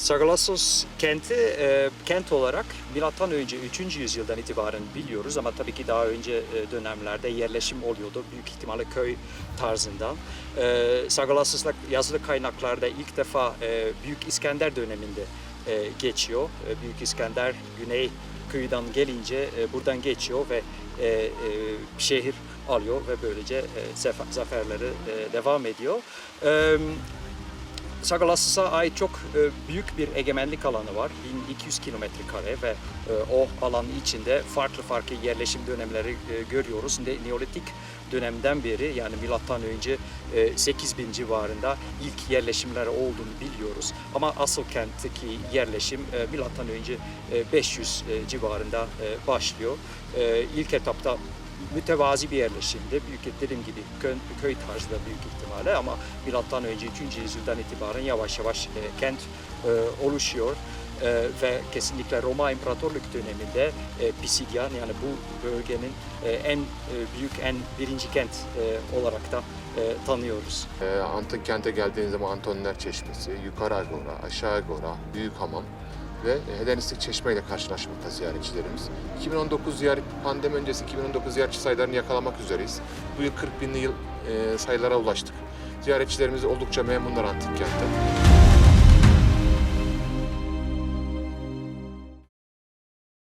Sagalassos kenti e, kent olarak milattan önce 3. yüzyıldan itibaren biliyoruz ama tabii ki daha önce e, dönemlerde yerleşim oluyordu büyük ihtimalle köy tarzından. E, Sagalassos'la yazılı kaynaklarda ilk defa e, Büyük İskender döneminde e, geçiyor. E, Büyük İskender Güney kıyıdan gelince e, buradan geçiyor ve e, e, şehir alıyor ve böylece e, zafer- zaferleri e, devam ediyor. E, Sagalassos'a ait çok e, büyük bir egemenlik alanı var. 1200 kilometre kare ve e, o alan içinde farklı farklı yerleşim dönemleri e, görüyoruz. Ne- Neolitik dönemden beri yani milattan önce e, 8000 civarında ilk yerleşimler olduğunu biliyoruz. Ama asıl kentteki yerleşim milattan önce e, 500 e, civarında başlıyor. İlk etapta mütevazi bir yerleşimdi. Büyük dediğim gibi köy, köy tarzında büyük ihtimalle ama milattan önce 3. yüzyıldan itibaren yavaş yavaş e, kent e, oluşuyor. E, ve kesinlikle Roma İmparatorluk döneminde e, Pisidyan yani bu bölgenin e, en e, büyük, en birinci kent e, olarak da e, tanıyoruz. Ee, antik kente geldiğiniz zaman Antoniler Çeşmesi, Yukarı Agora, Aşağı Agora, Büyük Hamam ve Helenistik Çeşme ile karşılaşmakta ziyaretçilerimiz. 2019 ziyaret, pandemi öncesi 2019 ziyaretçi sayılarını yakalamak üzereyiz. Bu yıl 40 binli yıl e, sayılara ulaştık. Ziyaretçilerimiz oldukça memnunlar antik kentte.